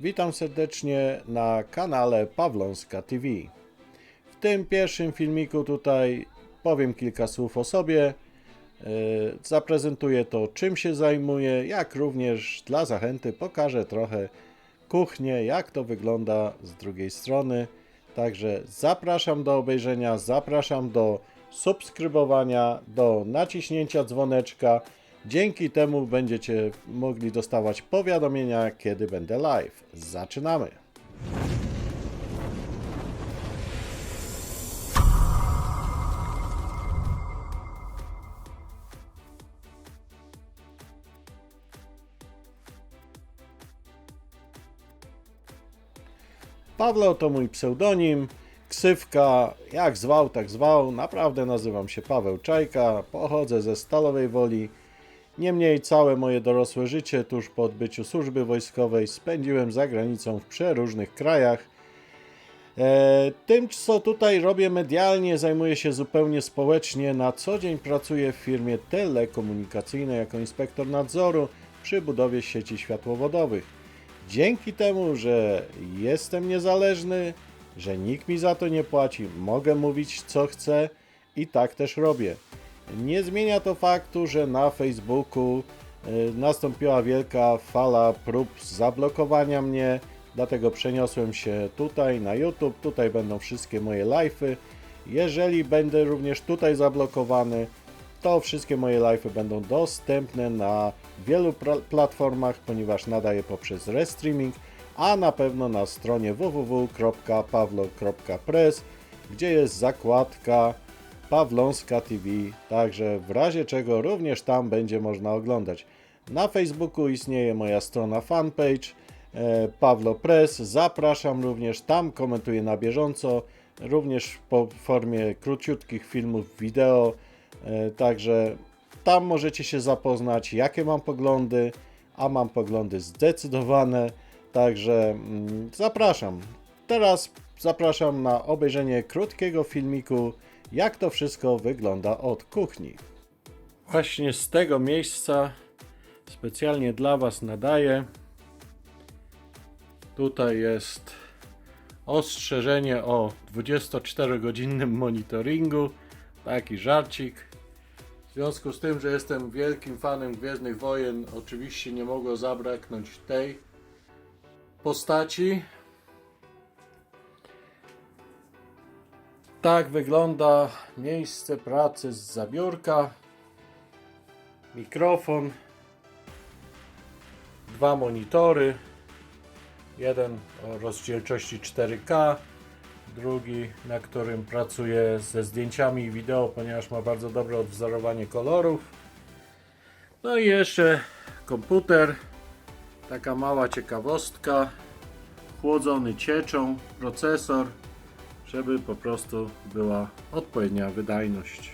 Witam serdecznie na kanale Pawlonska TV. W tym pierwszym filmiku tutaj powiem kilka słów o sobie. Yy, Zaprezentuję to, czym się zajmuję, jak również dla zachęty pokażę trochę kuchnię, jak to wygląda z drugiej strony. Także zapraszam do obejrzenia, zapraszam do subskrybowania, do naciśnięcia dzwoneczka. Dzięki temu będziecie mogli dostawać powiadomienia, kiedy będę live. Zaczynamy! Paweł to mój pseudonim, ksywka, jak zwał, tak zwał. Naprawdę nazywam się Paweł Czajka, pochodzę ze Stalowej Woli. Niemniej całe moje dorosłe życie tuż po odbyciu służby wojskowej spędziłem za granicą w przeróżnych krajach. E, tym, co tutaj robię medialnie, zajmuję się zupełnie społecznie. Na co dzień pracuję w firmie telekomunikacyjnej jako inspektor nadzoru przy budowie sieci światłowodowych. Dzięki temu, że jestem niezależny, że nikt mi za to nie płaci, mogę mówić co chcę i tak też robię. Nie zmienia to faktu, że na Facebooku y, nastąpiła wielka fala prób zablokowania mnie, dlatego przeniosłem się tutaj na YouTube. Tutaj będą wszystkie moje live'y. Jeżeli będę również tutaj zablokowany, to wszystkie moje live'y będą dostępne na wielu platformach, ponieważ nadaję poprzez restreaming, a na pewno na stronie www.pawlo.press, gdzie jest zakładka Pawlonska TV, także w razie czego również tam będzie można oglądać. Na Facebooku istnieje moja strona fanpage e, Pawlo Press, zapraszam również, tam komentuję na bieżąco, również po formie króciutkich filmów wideo, e, także tam możecie się zapoznać, jakie mam poglądy, a mam poglądy zdecydowane, także mm, zapraszam. Teraz zapraszam na obejrzenie krótkiego filmiku, jak to wszystko wygląda od kuchni. Właśnie z tego miejsca specjalnie dla Was nadaję. Tutaj jest ostrzeżenie o 24-godzinnym monitoringu. Taki żarcik. W związku z tym, że jestem wielkim fanem Gwiezdnych Wojen, oczywiście nie mogło zabraknąć tej postaci. Tak wygląda miejsce pracy z zabiórka. Mikrofon, dwa monitory. Jeden o rozdzielczości 4K, drugi, na którym pracuję ze zdjęciami i wideo, ponieważ ma bardzo dobre odwzorowanie kolorów. No i jeszcze komputer, taka mała ciekawostka, chłodzony cieczą, procesor, żeby po prostu była odpowiednia wydajność.